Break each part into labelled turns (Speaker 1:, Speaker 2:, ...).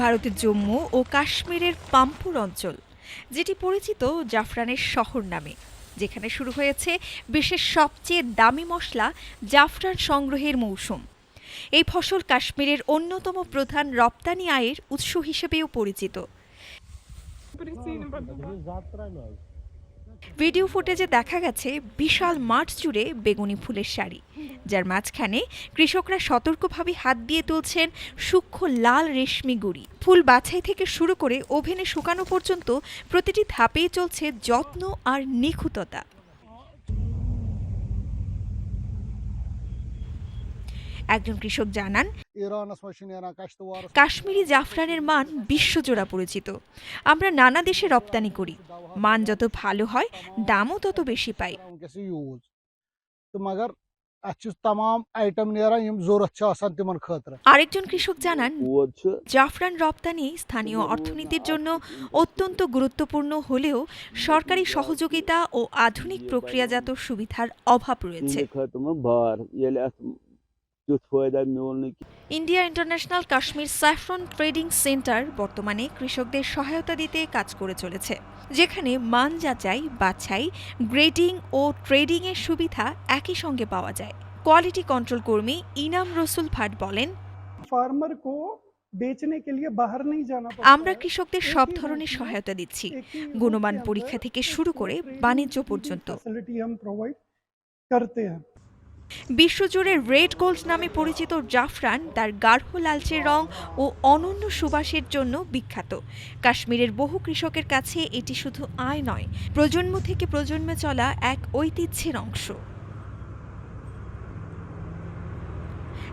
Speaker 1: ভারতের জম্মু ও কাশ্মীরের পাম্পুর অঞ্চল, যেটি পরিচিত জাফরানের শহর নামে, যেখানে শুরু হয়েছে বিশ্বের সবচেয়ে দামি মশলা জাফরান সংগ্রহের মৌসুম। এই ফসল কাশ্মীরের অন্যতম প্রধান রপ্তানি আয়ের উৎস হিসেবেও পরিচিত। ভিডিও ফুটেজে দেখা গেছে বিশাল মাঠ জুড়ে বেগুনি ফুলের শাড়ি যার মাঝখানে কৃষকরা সতর্কভাবে হাত দিয়ে তুলছেন সূক্ষ্ম লাল রেশমি গুড়ি। ফুল বাছাই থেকে শুরু করে ওভেনে শুকানো পর্যন্ত প্রতিটি ধাপেই চলছে যত্ন আর নিখুঁততা। একজন কৃষক জানান, কাশ্মীরি জাফরানের মান বিশ্বজোড়া পরিচিত। আমরা নানা দেশে রপ্তানি করি। মান যত ভালো হয়, দামও তত বেশি পাই। আরেকজন কৃষক জানান জাফরান রপ্তানি স্থানীয় অর্থনীতির জন্য অত্যন্ত গুরুত্বপূর্ণ হলেও সরকারি সহযোগিতা ও আধুনিক প্রক্রিয়াজাত সুবিধার অভাব রয়েছে। India international Kashmir saffron trading centre বর্তমানে কৃষকদের সহায়তা দিতে কাজ করে চলেছে যেখানে মান যাচাই বাছাই গ্রেডিং ও ট্রেডিংয়ের সুবিধা একই সঙ্গে পাওয়া যায়। কোয়ালিটি কন্ট্রোল কর্মী ইনাম রসুল ভাট বলেন
Speaker 2: ফার্মার কো
Speaker 1: আমরা কৃষকদের সব ধরনের সহায়তা দিচ্ছি। গুণমান পরীক্ষা থেকে শুরু করে বাণিজ্য পর্যন্ত। বিশ্বজুড়ে রেড গোল্ড নামে পরিচিত জাফরান তার গাঢ় লালচে রং ও অনন্য সুবাসের জন্য বিখ্যাত। কাশ্মীরের বহু কৃষকের কাছে এটি শুধু আয় নয়, প্রজন্ম থেকে প্রজন্মে চলা এক ঐতিহ্যের অংশ।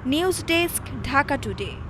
Speaker 1: News desk, Dhaka today.